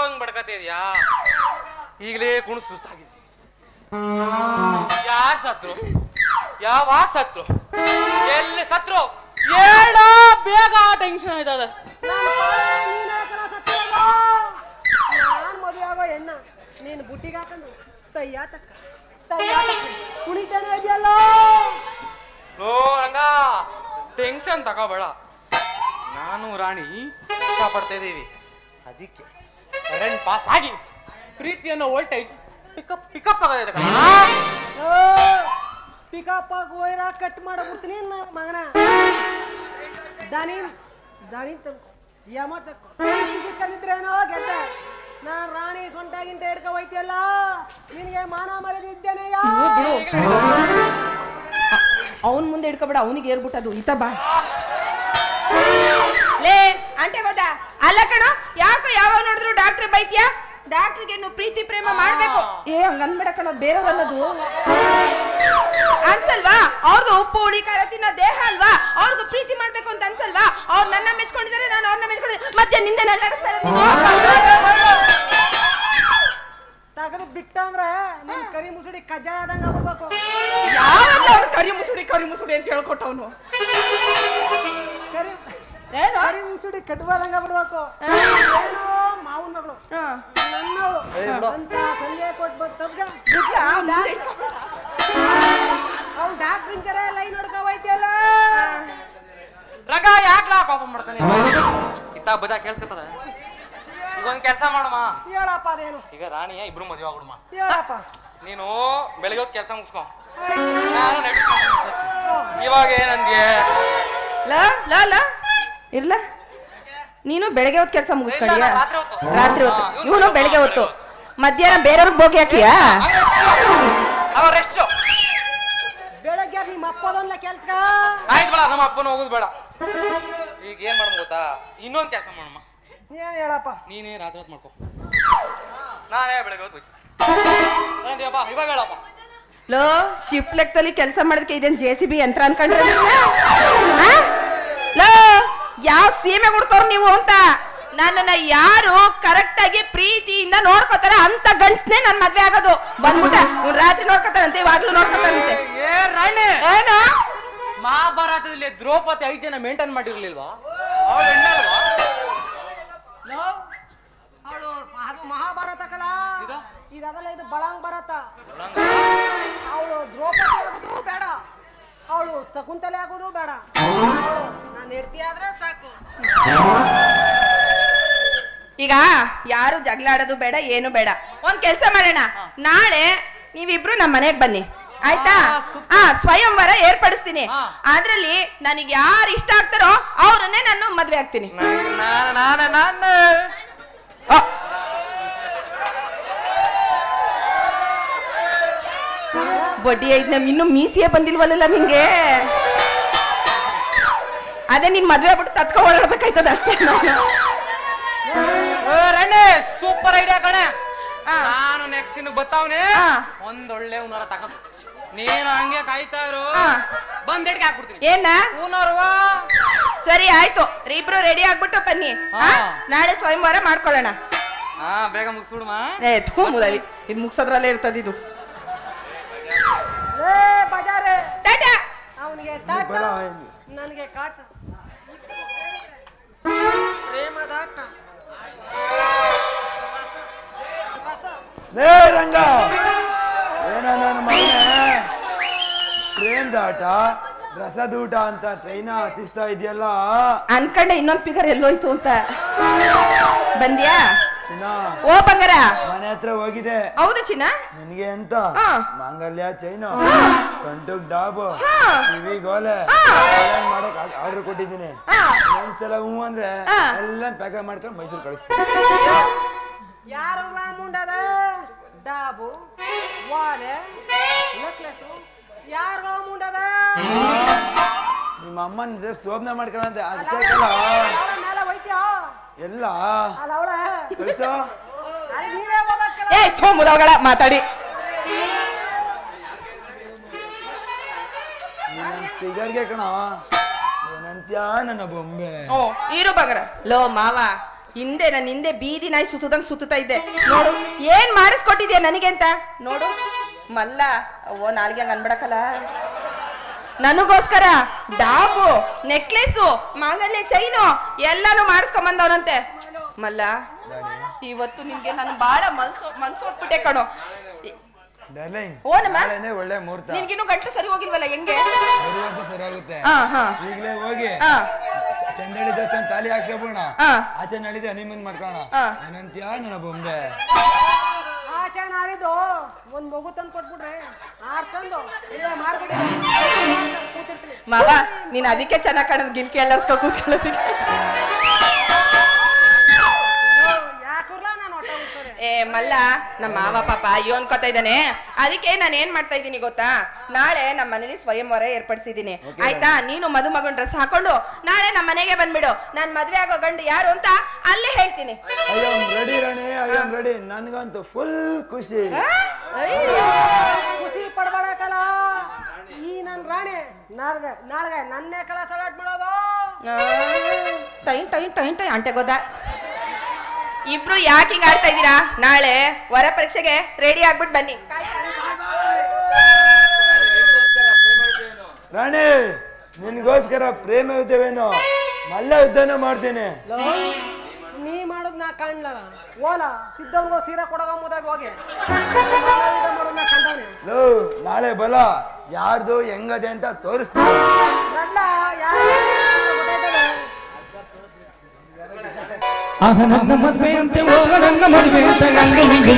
ಸತ್ತಂಗ್ ಬಡ್ಕತಿದ್ಯಾ ಈಗಲೇ ಕುಣ ಸುಸ್ತಾಗಿದೆ ಯಾರ್ ಸತ್ರು? ಯಾವಾಗ ಸತ್ರು? ಎಲ್ಲಿ ಸತ್ರು? ಏಡ ಬೇಗ ಟೆನ್ಷನ್ ಆಯ್ತದ. ನಾನು ಬುಟ್ಟಿಗೆ ಹಾಕೊಂಡು ತಯ್ಯ ತಕ್ಕ ತಯ್ಯ ಕುಣಿತಾನೆ ಇದೆಯಲ್ಲ? ಓ ರಂಗ ಟೆನ್ಷನ್ ತಗೋಬೇಡ. ನಾನು ರಾಣಿ ಇಷ್ಟಪಡ್ತಾ ಇದ್ದೀವಿ ಅದಕ್ಕೆ ಕರೆಂಟ್ ಪಾಸ್ ಆಗಿ ಪ್ರೀತಿಯನ್ನ ವೋಲ್ಟೇಜ್ ಪಿಕಪ್ ಪಿಕಪ್ ಆಗೋದಿದೆ ಪಿಕಪ್ ಆಗಿ ವೈರ ಕಟ್ ಮಾಡಬಿಡ್ತೀನಿ ನನ್ನ ಮಗನ. ದಾನಿನ್ ದಾನಿನ್ ಯಮ ಸಿಗಿಸ್ಕೊಂಡಿದ್ರೇನೋ ಗೆದ್ದ. ನಾ ರಾಣಿ ಸೊಂಟಾಗಿಂತ ಹಿಡ್ಕೊ ಹೋಯ್ತಿಯಲ್ಲ ನಿನಗೆ ಮಾನ ಮರೆದಿದ್ದೇನೆ ಅವನ್ ಮುಂದೆ ಹಿಡ್ಕೊಬೇಡ ಅವನಿಗೆ ಏರ್ಬಿಟ್ಟದು ಈತ ಬಾ. ಲೇ ಅಂಟೆ ಗೊತ್ತಾ ಅಲ್ಲ ಕಣ ಯಾಕೋ ಯಾವಾಗ ನೋಡಿದ್ರು ಡಾಕ್ಟರ್ ಬೈತ್ಯಾ? ಡಾಕ್ಟರ್ಗೆ ಪ್ರೀತಿ ಪ್ರೇಮ ಮಾಡ್ಬೇಕು. ಏ ಹಂಗ ಅನ್ಬೇಡ ಕಣ ಬೇರೆಯವ್ರು ಅನ್ನೋದು ಅನ್ಸಲ್ವಾ? ಅವ್ರದ್ದು ಉಪ್ಪು ಹುಳಿ ಖಾರ ತಿನ್ನೋ ದೇಹ ಅಲ್ವಾ? ಅವ್ರಿಗೂ ಪ್ರೀತಿ ಮಾಡ್ಬೇಕು ಅಂತ ಅನ್ಸಲ್ವಾ? ಅವ್ರು ನನ್ನ ಮೆಚ್ಕೊಂಡಿದ್ದಾರೆ ನಾನು ಅವ್ರನ್ನ ಮೆಚ್ಕೊಂಡಿದ್ದೆ ಮತ್ತೆ ನಿಂದೆ ತಗದು ಬಿಟ್ಟ ಅಂದ್ರೆ ನಿನ್ ಕರಿ ಮುಸುಡಿ ಕಜ್ಜಾಯ ಆದಂಗ ಯಾವಲ್ಲ ಅವ್ರು ಕರಿ ಮುಸುಡಿ ಕರಿ ಮುಸುಡಿ ಅಂತ ಹೇಳ್ಕೊಟ್ಟವನು. ಕರಿ ಏನೋ? ಕರಿ ಮುಸುಡಿ ಕಟ್ಬಾದಂಗ ಬಿಡ್ಬೇಕು. ಏನೋ ಮಾವನ್ ಮಗಳು. ಹಾ. ನನ್ನವಳು. ಅಂತ ಸಲಹೆ ಕೊಟ್ಟು ಬಂದ್ ಇಟ್ಕೊಬೇಡ. ಅವ್ನು ಡಾಕ್ಟ್ರಿನ್ ಜರ ಲೈನ್ ಹೊಡ್ಕೊ ಹೋಯ್ತಿಯಲ್ಲ? ರಗ ಯಾಕ್ಲಾ ಕೋಪ ಮಾಡ್ತಾನೆ ಇತ್ತ ಬಜಾ ಕೇಳಿಸ್ಕೊತದ ಈಗ ಒಂದ್ ಕೆಲಸ ಮಾಡಮ್ಮ ಹೇಳಪ್ಪ ಅದೇನು? ಈಗ ರಾಣಿಯ ಇಬ್ರು ಮದುವೆ ಆಗ್ಬಿಡಮ್ಮ ಹೇಳಪ್ಪ. ನೀನು ಬೆಳಿಗ್ಗೆ ಹೊತ್ತು ಕೆಲಸ ಮುಗಿಸ್ಕೊ. ನಾನು ಇವಾಗ ಏನಂದ್ಯ? ಲ ಲ ಲ. ಇರ್ಲ? ನೀನು ಬೆಳಗ್ಗೆ ಹೊತ್ತು ಕೆಲಸ ಮುಗಿಸ್ಕೊಂಡ್ಯಾ ರಾತ್ರಿ ಹೊತ್ತು. ರಾತ್ರಿ ಹೊತ್ತು. ಹಾ, ಇವ್ನು ಬೆಳಗ್ಗೆ ಹೊತ್ತು. ಮಧ್ಯಾಹ್ನ ಬೇರೆಯವ್ರಿಗೆ ಬೋಗಿ ಹಾಕಿಯಾ? ಬೆಳಗ್ಗೆ ನಿಮ್ಮ ಅಪ್ಪದೊಂದ್ಲ ಕೆಲ್ಸ ಆಯ್ತು ಬೇಡ ನಮ್ಮ ಅಪ್ಪನ ಹೋಗುದು ಬೇಡ. ಈಗ ಏನ್ ಮಾಡೋಣ ಗೊತ್ತಾ? ಇನ್ನೊಂದು ಕೆಲಸ ಮಾಡಮ್ಮ ಏನ್ ಹೇಳಪ್ಪ. ನೀನೇ ರಾತ್ರಿ ಹೊತ್ತು ಮಾಡ್ಕೊ. ನಾನೇ ಬೆಳಗ್ಗೆ ಹೊತ್ತು ಹೋಯ್ತು. ಇವಾಗ ಹೇಳಪ್ಪ. ಲೋ ಶಿಫ್ಟ್ ಲೆಕ್ಕದಲ್ಲಿ ಕೆಲಸ ಮಾಡೋದಕ್ಕೆ ಇದೇನ್ ಜೆ ಸಿ ಬಿ ಯಂತ್ರ ಅನ್ಕೊಂಡ್ರೆ ಸೀಮೆ ಕೊಡ್ತಾರ ನೀವು ಅಂತ. ನನ್ನನ್ನ ಯಾರು ಕರೆಕ್ಟ್ ಆಗಿ ಪ್ರೀತಿಯಿಂದ ನೋಡ್ಕೋತಾರ ಅಂತ ಗಂಡ್ಸ್ನೇ ನನ್ ಮದ್ವೆ ಆಗೋದು. ಬಂದ್ಬಿಟ್ಟ. ರಾತ್ರಿ ನೋಡ್ಕೋತಾರಂತೆ ಇವಾಗ್ಲೂ ನೋಡ್ಕೋತಾರಂತೆ. ಏ ರಾಣಿ! ಏನು? ಮಹಾಭಾರತದಲ್ಲಿ ದ್ರೌಪದಿ ಐದು ಜನ ಮೇಂಟೈನ್ ಮಾಡಿರ್ಲಿಲ್ವಾ? ಅವಳು ಹೆಣ್ಣಲ್ವಾ? ಅವಳು ಅದು ಮಹಾಭಾರತ ಕಲ. ಇದು? ಇದಲ್ಲ ಇದು ಬಳಂಗ್ ಭಾರತ. ಅವಳು ದ್ರೌಪದಿ ಆಗೋದು ಬೇಡ. ಅವಳು ಶಕುಂತಲೆ ಆಗೋದು ಬೇಡ. ಹೆಡ್ತಿ ಆದ್ರೆ ಸಾಕು. ಈಗ ಯಾರು ಜಗಳ ಆಡೋದು ಬೇಡ ಏನು ಬೇಡ. ಒಂದ್ ಕೆಲ್ಸ ಮಾಡೋಣ. ನಾಳೆ ನೀವಿಬ್ರು ನಮ್ಮ ಮನೆಗ್ ಬನ್ನಿ. ಆಯ್ತಾ? ಹಾ ಸ್ವಯಂವರ ಏರ್ಪಡಿಸ್ತೀನಿ. ಅದ್ರಲ್ಲಿ ನನಗೆ ಯಾರು ಇಷ್ಟ ಆಗ್ತಾರೋ ಅವ್ರನ್ನೇ ನಾನು ಮದ್ವೆ ಆಗ್ತೀನಿ. ಬಡ್ಡಿ ಐದ್ ನಮ್ ಇನ್ನು ಮೀಸಿಯೇ ಬಂದಿಲ್ವಲ್ಲ ನಿಂಗೆ? ಅದೇ ನಿನ್ ಮದ್ವೆ ಆಗ್ಬಿಟ್ಟು ತತ್ಕೊ ಓಡಾಡ್ಬೇಕಾಯ್ತದ ಅಷ್ಟೇ ರಣೆ ಸೂಪರ್ ಐಡಿಯಾ ಕಣೆ. ನಾನು ನೆಕ್ಸ್ಟ್ ಇನ್ನು ಬತ್ತಾವನೆ. ಒಂದೊಳ್ಳೆ ಉನರ ತಕ ನೀನು ಹಂಗೆ ಕಾಯ್ತಾ ಇರು. ಬಂದ್ ಹಿಡ್ಕೆ ಹಾಕ್ಬಿಡ್ತೀನಿ. ಏನ? ಉನರ್ವಾ ಸರಿ ಆಯ್ತು. ಇಬ್ರು ರೆಡಿ ಆಗ್ಬಿಟ್ಟು ಬನ್ನಿ? ನಾಳೆ ಸ್ವಯಂವಾರ ಮಾಡ್ಕೊಳ್ಳೋಣ. ಹಾ ಬೇಗ ಮುಗಿಸ್ಬಿಡುಮ? ಏ ಥೂ ಮುದವಿ ಇದು ಮುಗ್ಸೋದ್ರಲ್ಲೇ ಇರ್ತದ ಇದು. ಏ ಬಜಾರೆ. ಟಾಟಾ! ಅವನಿಗೆ ಟಾಟಾ. ನನಗೆ ಕಾಟ. ಪ್ರೇಮದಾಟ ಲೇ ರಂಗ ಏನ ನಾನು ಮಗನೇ? ಟ್ರೈನ್ ದಾಟ ರಸದೂಟ ಅಂತ ಟ್ರೈನ ಹತ್ತಿಸ್ತಾ ಇದೆಯಲ್ಲ? ಅನ್ಕಂಡೆ ಇನ್ನೊಂದ್ ಫಿಗರ್ ಎಲ್ಲೋಯ್ತು ಅಂತ. ಬಂದ್ಯಾ? ಚಿನ್ನ. ಓ ಬಂಗಾರ. ಮನೆ ಹತ್ರ ಹೋಗಿದೆ. ಹೌದು ಚಿನ್ನ? ನಿನಗೆ ಅಂತ ಹಾ. ಮಾಂಗಲ್ಯ ಚೈನು ಸೊಂಟಕ್ ಡಾಬು? ಗೋಲೆ? ಮಾಡಕ್ ಆರ್ಡರ್ ಕೊಟ್ಟಿದ್ದೀನಿ. ಒಂದ್ಸಲ ಹ್ಞೂ ಅಂದ್ರೆ ಎಲ್ಲ ಪ್ಯಾಕ್ ಮಾಡ್ಕೊಂಡು ಮೈಸೂರು ಕಳಿಸ್ತೀನಿ. ಯಾರು ಮುಂಡದ? ಡಾಬು ವಾಲೆ ನೆಕ್ಲೆಸು ಯಾರು ಮುಂಡದ? ನಿಮ್ಮ ಅಮ್ಮನ ಜೊತೆ ಶೋಭನೆ ಅಲ್ಲ ಅದಕ್ಕೆ ಮೇಲೆ ಹೋಯ್ತ್ಯಾ? ಎಲ್ಲ. ಅಲ್ಲ ಅವಳ? ಕಳಿಸೋ. ಅಲ್ಲಿ ನೀವೇ ಹೋಗ್ಬೇಕಲ್ಲ. ಏ ಥೂ ಮುದವಗಳ ಮಾತಾಡಿ. ಫಿಗರ್ಗೆ ಕಣ. ಏನಂತ್ಯಾ ನನ್ನ ಬೊಂಬೆ. ಓ ಇರು ಬಗರ. ಲೋ ಮಾವ ಹಿಂದೆ ನನ್ನ ಹಿಂದೆ ಬೀದಿ ನಾಯಿ ಸುತ್ತದಂಗ್ ಸುತ್ತುತ್ತಾ ಇದ್ದೆ. ನೋಡು ಏನ್ ಮಾಡಿಸ್ಕೊಟ್ಟಿದ್ಯಾ ನನಗೆ ಅಂತ? ನೋಡು ಮಲ್ಲ ಓ ನಾಲ್ಗೆ ಹಂಗ ಅನ್ಬಿಡಕಲ್ಲ ನನಗೋಸ್ಕರ ಡಾಬು ನೆಕ್ಲೆಸು ಮಾಂಗಲ್ಯ ಚೈನು ಎಲ್ಲಾನು ಮಾಡಿಸ್ಕೊಂಬಂದವನಂತೆ. ಮಲ್ಲ ಇವತ್ತು ನಿನ್ಗೆ ನಾನು ಬಹಳ ಮನ್ಸು ಮನ್ಸು ಹೊತ್ಬಿಟ್ಟೆ ಕಣೋ. ಡಾರ್ಲಿಂಗ್ ಓನಮ್ಮ ನಾಳೆನೇ ಒಳ್ಳೆ ಮುಹೂರ್ತ. ಇನ್ನು ಗಂಟು ಸರಿ ಹೋಗಿಲ್ವಲ್ಲ ಹೆಂಗೆ? ಮೂರು ವರ್ಷ ಸರಿಯಾಗುತ್ತೆ ಹಾ ಹಾ. ಈಗಲೇ ಹೋಗಿ. ಹಾ. ಚ- ಚಂದಳ್ಳಿ ದೇವಸ್ಥಾನ ತಾಲಿ ಹಾಕ್ಸ್ಕೊಬೋಣ. ಹಾ. ಆಚೆ ನಡೀದೆ ಹನಿಮೂನ್ ಮಾಡ್ಕೋಣ ಹಾ. ಏನಂತೀಯ ನನ್ನ ಬೊಂಬೆ. ಆಚೆ ನಾಡಿದ್ದು ಒಂದ್ ಮಗು ತಂದು ಕೊಟ್ಬಿಟ್ರೆ ಆಡ್ಕೊಂಡು ಇಲ್ಲೇ ಕೂತಿರ್ತೀನಿ ಮಾವ ನೀನ್ ಅದಕ್ಕೆ ಚೆನ್ನಾಗಿ ಕಾಣೋದು ಗಿಲ್ಕಿ ಎಲ್ಲರ್ಸ್ಕೊ ಕೂತ್ಕೊಳ್ಳೋದಕ್ಕೆ. ಮಲ್ಲ ನಮ್ಮ ಮಾವ ಪಾಪ ಅಯ್ಯೋ ಅನ್ಕೋತಾ ಇದ್ದಾನೆ. ಅದಕ್ಕೆ ನಾನು ಏನ್ ಮಾಡ್ತಾ ಇದ್ದೀನಿ ಗೊತ್ತಾ? ನಾಳೆ ನಮ್ಮ ಮನೇಲಿ ಸ್ವಯಂವರ ಏರ್ಪಡಿಸಿದೀನಿ ಆಯ್ತಾ? ನೀನು ಮದುಮಗನ್ ಡ್ರೆಸ್ ಹಾಕೊಂಡು ನಾಳೆ ನಮ್ಮ ಮನೆಗೆ ಬಂದ್ಬಿಡು. ನಾನ್ ಮದ್ವೆ ಆಗೋ ಗಂಡು ಯಾರು ಅಂತ ಅಲ್ಲೇ ಹೇಳ್ತೀನಿ. Ready Rani. I am ready ನನ್ಗಂತೂ ಫುಲ್ ಖುಷಿ. ಅಯ್ಯೋ. ಖುಷಿ ಪಡ್ಬೇಡಕಲ್ಲ ಈ ನನ್ ರಾಣಿ ನಾಳೆ ನಾಳೆ ನನ್ನೇ ಕಲ ಸಲಾಟ್ ಬಿಡೋದು. ಟೈಮ್ ಟೈಮ್ ಟೈಮ್ ಟೈನ್ ಅಂಟೆ ಗೊತ್ತಾ? ಇಬ್ರು ಯಾಕೆ ಹಿಂಗ ಆಡ್ತಾ ಇದ್ದೀರಾ? ನಾಳೆ ವರ ಪರೀಕ್ಷೆಗೆ ರೆಡಿ ಆಗ್ಬಿಟ್ಟು ಬನ್ನಿ. ರಾಣಿ ನಿನ್ಗೋಸ್ಕರ ಪ್ರೇಮ ಯುದ್ಧವೇನೋ? ಮಲ್ಲ ಯುದ್ಧನ ಮಾಡ್ತೀನಿ. ಲೋ, ನೀ ಮಾಡೋದ್ ನಾ ಕಾಣ್ಲಾ? ಓಲ ಸಿದ್ಧಂಗೋ ಸೀರೆ ಕೊಡಗ ಮುದಾಗ ಹೋಗಿ. ಲೋ ನಾಳೆ ಬಲ. ಯಾರ್ದು ಹೆಂಗದೆ ಅಂತ ತೋರಿಸ್ತೀನಿ. ಆಗ ನನ್ನ ಮದುವೆ ಅಂತೆ ಹೋಗ ನನ್ನ ಮದುವೆ ಗಂಡು ಮಿಂಗು